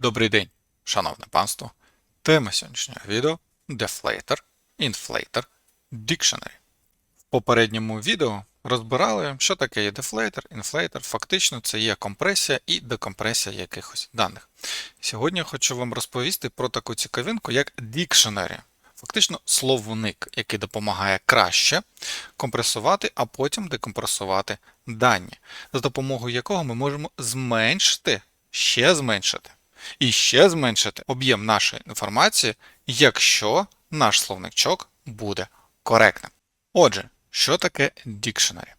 Добрий день, шановне панство. Тема сьогоднішнього відео Deflator, Inflator, Dictionary. В попередньому відео розбирали, що таке є Deflator, Inflator. Фактично, це є компресія і декомпресія якихось даних. Сьогодні я хочу вам розповісти про таку цікавинку, як Dictionary. Фактично словник, який допомагає краще компресувати, а потім декомпресувати дані, за допомогою якого ми можемо зменшити, ще зменшити і ще зменшити об'єм нашої інформації, якщо наш словничок буде коректним. Отже, що таке Dictionary?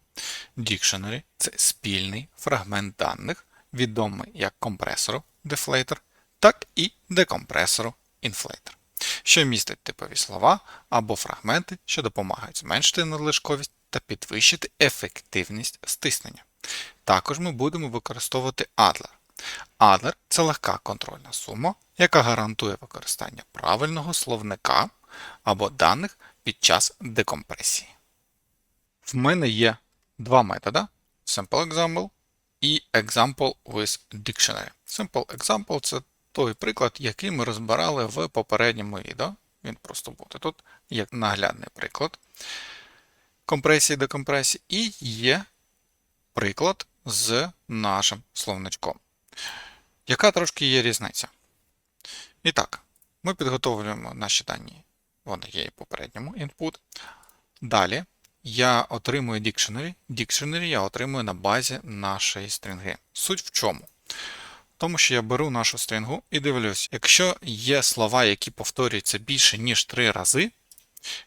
Dictionary – це спільний фрагмент даних, відомий як компресору Deflator, так і декомпресору Inflator, що містить типові слова або фрагменти, що допомагають зменшити надлишковість та підвищити ефективність стиснення. Також ми будемо використовувати Adler. Adler – це легка контрольна сума, яка гарантує використання правильного словника або даних під час декомпресії. В мене є два методи: SampleExample і Example with Dictionary. SimpleExample – це той приклад, який ми розбирали в попередньому відео. Він просто буде тут як наглядний приклад компресії декомпресії, і є приклад з нашим словничком. Яка трошки є різниця? І так, ми підготовлюємо наші дані, вони є і попередньому input. Далі я отримую dictionary. Dictionary я отримую на базі нашої стрінги. Суть в чому? Тому, що я беру нашу стрінгу і дивлюсь, якщо є слова, які повторюються більше, ніж 3 рази,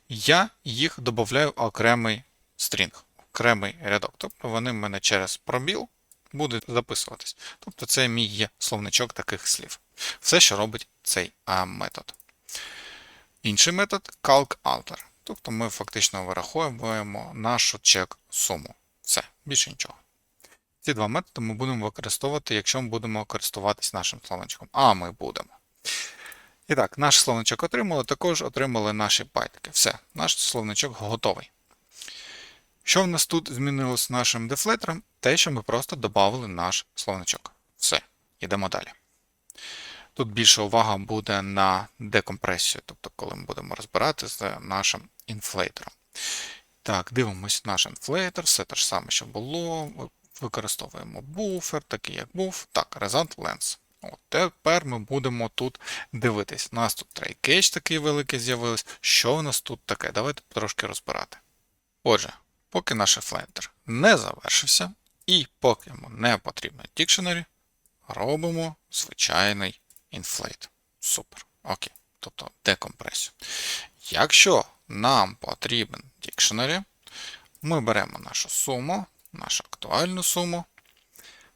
я їх додаю окремий стрінг, окремий рядок. Тобто вони в мене через пробіл будуть записуватись. Тобто це мій словничок таких слів. Все, що робить цей метод. Інший метод calc-alter. Тобто ми фактично вираховуємо нашу чек-суму. Все, більше нічого. Ці два методи ми будемо використовувати, якщо ми будемо користуватись нашим словничком. А ми будемо. І так, наш словничок отримали, також отримали наші байтики. Все, наш словничок готовий. Що в нас тут змінилось з нашим дефлетером? Те, що ми просто додали наш словничок. Все, йдемо далі. Тут більша увага буде на декомпресію, тобто, коли ми будемо розбирати з нашим інфлейтором. Так, дивимось наш інфлейтор, все те ж саме, що було. Використовуємо буфер, такий як був. Так, Result Lens. От Тепер ми будемо тут дивитись. У нас тут трейкейдж такий великий з'явився. Що у нас тут таке? Давайте трошки розбирати. Отже, поки наш флендер не завершився, і поки йому не потрібно Dictionary, робимо звичайний inflate. Супер. Окей. Тобто декомпресію. Якщо нам потрібен Dictionary, ми беремо нашу суму, нашу актуальну суму,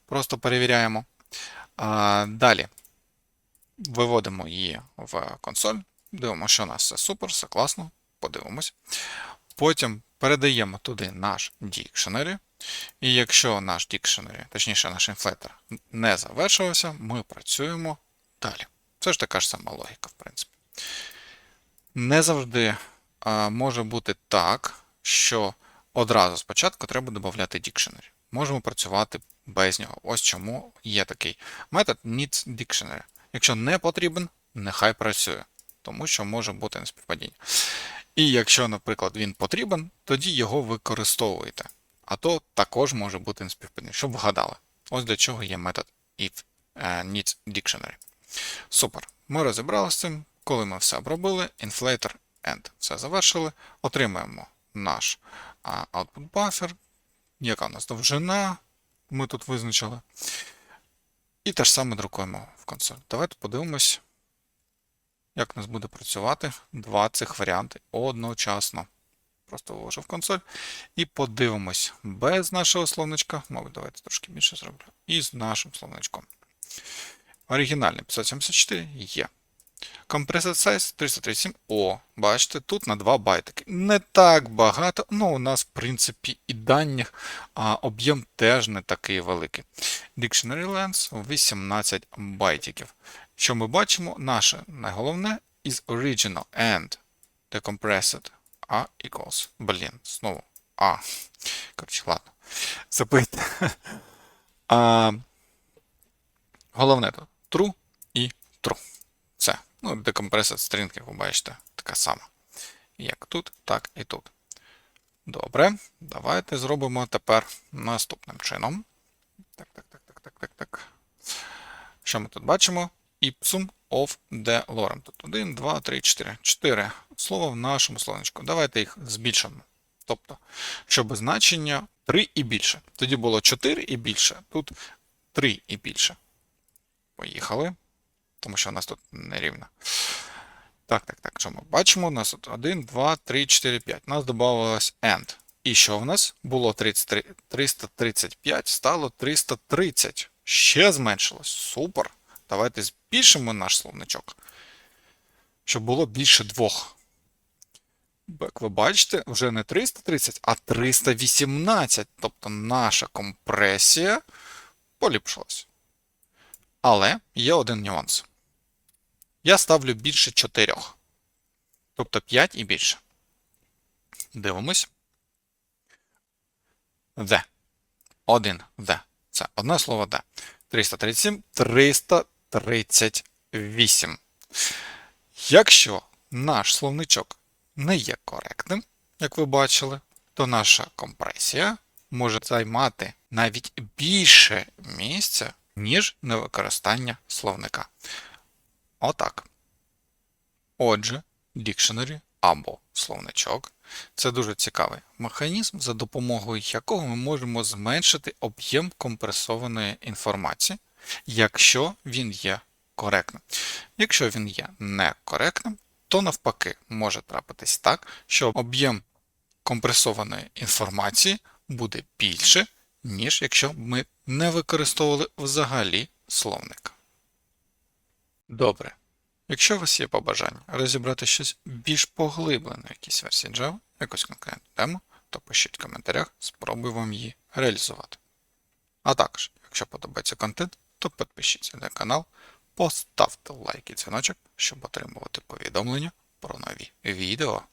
просто перевіряємо. А, Далі виводимо її в консоль, дивимося, що у нас все супер, все класно, подивимось. Потім передаємо туди наш Dictionary. І якщо наш Dictionary, точніше наш інфлетор, не завершився, ми працюємо далі. Це ж така ж сама логіка, в принципі. Не завжди а, може бути так, що одразу спочатку треба додати Dictionary. Можемо працювати без нього. Ось чому є такий метод needs dictionary. Якщо не потрібен, нехай працює, тому що може бути неспівпадіння. І якщо, наприклад, він потрібен, тоді його використовуєте. А то також може бути неспівпадіння, щоб вгадали. Ось для чого є метод if needs dictionary. Супер. Ми розібралися з цим. Коли ми все обробили, inflator end. Все завершили. Отримаємо наш output buffer, яка у нас довжина. Ми тут визначили. І те ж саме друкуємо в консоль. Давайте подивимось, як у нас буде працювати два цих варіанти одночасно. Просто вложу в консоль. І подивимось без нашого словничка. Мабуть, давайте трошки більше зроблю. І з нашим словничком. Оригінальний 574 є. Compressed size 337. О, бачите, тут на 2 байтики. Не так багато, ну у нас, в принципі, і даних, а об'єм теж не такий великий. Dictionary length 18 байтиків. Що ми бачимо? Наше найголовне is original and decompressed a equals. Блін, знову. А. Коротше, ладно. Забийте. А, Головне тут true і Ну, Decompressed string, як ви бачите, така сама. Як тут, так і тут. Добре, давайте зробимо тепер наступним чином. Так, так, так, так, так, так, так. Що ми тут бачимо? Ipsum of the lorem. Тут 1, 2, 3, 4. 4 слова в нашому словничку. Давайте їх збільшимо. Тобто, щоб значення 3 і більше. Тоді було 4 і більше, тут 3 і більше. Поїхали. Тому що у нас тут нерівно. Так, так, так. Що ми бачимо? У нас тут 1, 2, 3, 4, 5. У нас додавалось end. І що в нас? Було 33, 335, стало 330. Ще зменшилось. Супер. Давайте збільшимо наш словничок. Щоб було більше двох. Як ви бачите, вже не 330, а 318. Тобто наша компресія поліпшилась. Але є один нюанс. Я ставлю більше 4. Тобто 5 і більше. Дивимось. The. Один The. Це одне слово The. 337, 338. Якщо наш словничок не є коректним, як ви бачили, то наша компресія може займати навіть більше місця, ніж невикористання словника. Отак. Отже, dictionary або словничок це дуже цікавий механізм, за допомогою якого ми можемо зменшити об'єм компресованої інформації, якщо він є коректним. Якщо він є некоректним, то навпаки може трапитись так, що об'єм компресованої інформації буде більше, ніж якщо б ми не використовували взагалі словник. Добре. Якщо у вас є побажання розібрати щось більш поглиблено в якійсь версії Java, якусь конкретну тему, то пишіть в коментарях, спробую вам її реалізувати. А також, якщо подобається контент, то підпишіться на канал, поставте лайк і дзвіночок, щоб отримувати повідомлення про нові відео.